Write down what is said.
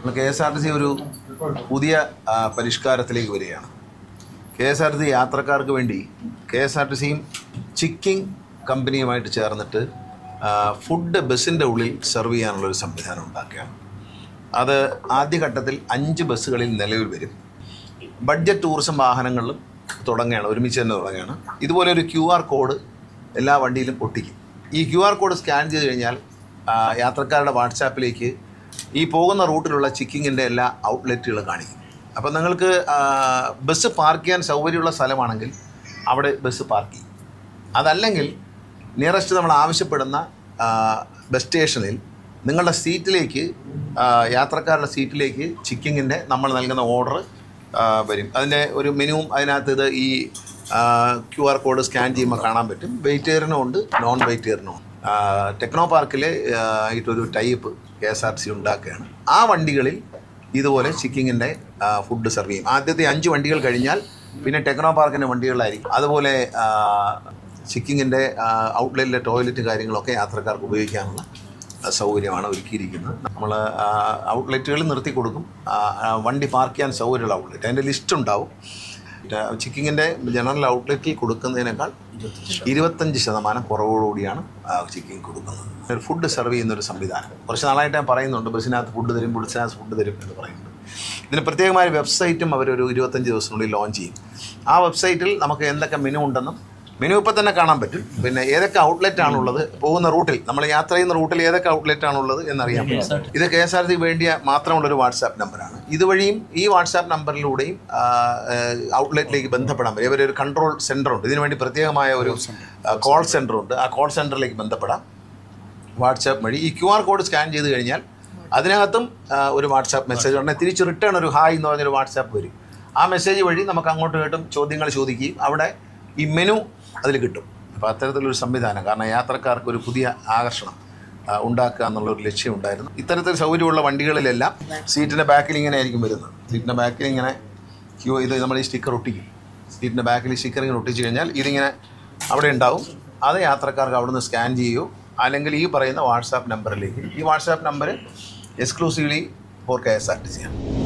ഇന്ന് K S R T C ഒരു പുതിയ പരിഷ്കാരത്തിലേക്ക് വരികയാണ്. K S R T C യാത്രക്കാർക്ക് വേണ്ടി കെ എസ് ആർ ടി സിയും ചിക്കിങ് കമ്പനിയുമായിട്ട് ചേർന്നിട്ട് ഫുഡ് ബസ്സിന്റെ ഉള്ളിൽ സെർവ് ചെയ്യാനുള്ളൊരു സംവിധാനം ഉണ്ടാക്കുകയാണ്. അത് ആദ്യഘട്ടത്തിൽ അഞ്ച് ബസ്സുകളിൽ നിലവിൽ വരും. ബഡ്ജറ്റ് ടൂറിസം വാഹനങ്ങളിലും തുടങ്ങുകയാണ് ഒരുമിച്ച് തന്നെ തുടങ്ങുകയാണ്. ഇതുപോലെ ഒരു ക്യു ആർ കോഡ് എല്ലാ വണ്ടിയിലും ഒട്ടിക്കും. ഈ ക്യു ആർ കോഡ് സ്കാൻ ചെയ്ത് കഴിഞ്ഞാൽ യാത്രക്കാരുടെ വാട്സാപ്പിലേക്ക് ഈ പോകുന്ന റൂട്ടിലുള്ള ചിക്കിങ്ങിന്റെ എല്ലാ ഔട്ട്ലെറ്റുകളും കാണിക്കും. അപ്പോൾ നിങ്ങൾക്ക് ബസ് പാർക്ക് ചെയ്യാൻ സൗകര്യമുള്ള സ്ഥലമാണെങ്കിൽ അവിടെ ബസ് പാർക്ക് ചെയ്യും. അതല്ലെങ്കിൽ നിയറസ്റ്റ് നമ്മൾ ആവശ്യപ്പെടുന്ന ബസ് സ്റ്റേഷനിൽ നിങ്ങളുടെ സീറ്റിലേക്ക് യാത്രക്കാരുടെ സീറ്റിലേക്ക് ചിക്കിങ്ങിന്റെ നമ്മൾ നൽകുന്ന ഓർഡർ വരും. അതിന്റെ ഒരു മെനുവും അതിനകത്ത് ഇത് ഈ ക്യു ആർ കോഡ് സ്കാൻ ചെയ്യുമ്പോൾ കാണാൻ പറ്റും. വെയിറ്റേറിനും ഉണ്ട് നോൺ വെയിറ്റേറിനും ഉണ്ട്. ടെക്നോ പാർക്കിൽ ആയിട്ടൊരു type K S R C ഉണ്ടാക്കുകയാണ്. ആ വണ്ടികളിൽ ഇതുപോലെ ചിക്കിങ്ങിന്റെ ഫുഡ് സെർവ് ചെയ്യും. ആദ്യത്തെ അഞ്ച് വണ്ടികൾ കഴിഞ്ഞാൽ പിന്നെ ടെക്നോ പാർക്കിന്റെ വണ്ടികളായിരിക്കും അതുപോലെ ചിക്കിങ്ങിന്റെ ഔട്ട്ലെറ്റിലെ ടോയ്ലറ്റ് കാര്യങ്ങളൊക്കെ യാത്രക്കാർക്ക് ഉപയോഗിക്കാനുള്ള സൗകര്യമാണ് ഒരുക്കിയിരിക്കുന്നത്. നമ്മൾ ഔട്ട്ലെറ്റുകൾ നിർത്തി കൊടുക്കും. വണ്ടി പാർക്ക് ചെയ്യാൻ സൗകര്യമുള്ള ഔട്ട്ലെറ്റ്. അതിന്റെ ലിസ്റ്റ് ഉണ്ടാവും. ചിക്കിങ്ങിന്റെ ജനറൽ ഔട്ട്ലെറ്റിൽ കൊടുക്കുന്നതിനേക്കാൾ ഇരുപത്തഞ്ച് ശതമാനം കുറവോടുകൂടിയാണ് ചിക്കിങ് കൊടുക്കുന്നത്. ഒരു ഫുഡ് സെർവ് ചെയ്യുന്ന ഒരു സംവിധാനം. കുറച്ച് നാളായിട്ട് ഞാൻ പറയുന്നുണ്ട് ബസ്സിനകത്ത് ഫുഡ് തരും ബുഡ്സിനകത്ത് ഫുഡ് തരും എന്ന് പറയുന്നുണ്ട്. ഇതിന് പ്രത്യേകമായ വെബ്സൈറ്റും അവരൊരു ഇരുപത്തഞ്ച് ദിവസത്തിനുള്ളിൽ ലോഞ്ച് ചെയ്യും. ആ വെബ്സൈറ്റിൽ നമുക്ക് എന്തൊക്കെ മെനു ഉണ്ടെന്നും മെനു ഇപ്പം തന്നെ കാണാൻ പറ്റും. പിന്നെ ഏതൊക്കെ ഔട്ട്ലെറ്റ് ആണുള്ളത് പോകുന്ന റൂട്ടിൽ നമ്മൾ യാത്ര ചെയ്യുന്ന റൂട്ടിൽ ഏതൊക്കെ ഔട്ട്ലെറ്റ് ആണുള്ളത് എന്നറിയാൻ പറ്റും. ഇത് കെ എസ് ആർ സിക്ക് വേണ്ടിയ മാത്രമുള്ളൊരു വാട്സാപ്പ് നമ്പറാണ് ഇതുവഴിയും ഈ വാട്സാപ്പ് നമ്പറിലൂടെയും ഔട്ട്ലെറ്റിലേക്ക് ബന്ധപ്പെടാൻ പറ്റും. ഇവരൊരു കൺട്രോൾ സെന്റർ ഉണ്ട് ഇതിനു വേണ്ടി പ്രത്യേകമായ ഒരു കോൾ സെന്റർ ഉണ്ട് ആ കോൾ സെന്ററിലേക്ക് ബന്ധപ്പെടാം. വാട്സാപ്പ് വഴി ഈ ക്യു ആർ കോഡ് സ്കാൻ ചെയ്ത് കഴിഞ്ഞാൽ അതിനകത്തും ഒരു വാട്സാപ്പ് മെസ്സേജ് ഉടനെ തിരിച്ച് റിട്ടേൺ ഒരു ഹായ് എന്ന് പറഞ്ഞൊരു വാട്സാപ്പ് വരും. ആ മെസ്സേജ് വഴി നമുക്ക് അങ്ങോട്ടും ഇങ്ങോട്ടും ചോദ്യങ്ങൾ ചോദിക്കുകയും അവിടെ ഈ മെനു അതിൽ കിട്ടും. അപ്പോൾ അത്തരത്തിലൊരു സംവിധാനം. കാരണം യാത്രക്കാർക്ക് ഒരു പുതിയ ആകർഷണം. ഉണ്ടാക്കുക എന്നുള്ള ഒരു ലക്ഷ്യം ഉണ്ടായിരുന്നു ഇത്തരത്തിൽ സൗകര്യമുള്ള വണ്ടികളിലെല്ലാം സീറ്റിന്റെ ബാക്കിൽ ഇങ്ങനെ ആയിരിക്കും വരുന്നത്. സീറ്റിന്റെ ബാക്കിൽ ഇങ്ങനെ ക്യൂ ഇത് നമ്മൾ ഈ സ്റ്റിക്കർ ഒട്ടിക്കും സീറ്റിന്റെ ബാക്കിൽ സ്റ്റിക്കർ ഇങ്ങനെ ഒട്ടിച്ച് കഴിഞ്ഞാൽ ഇതിങ്ങനെ അവിടെ ഉണ്ടാവും. അത് യാത്രക്കാർക്ക് അവിടുന്ന് സ്കാൻ ചെയ്യൂ അല്ലെങ്കിൽ ഈ പറയുന്ന വാട്സാപ്പ് നമ്പറിലേക്ക് ഈ WhatsApp number exclusively for K S R T സിയാണ്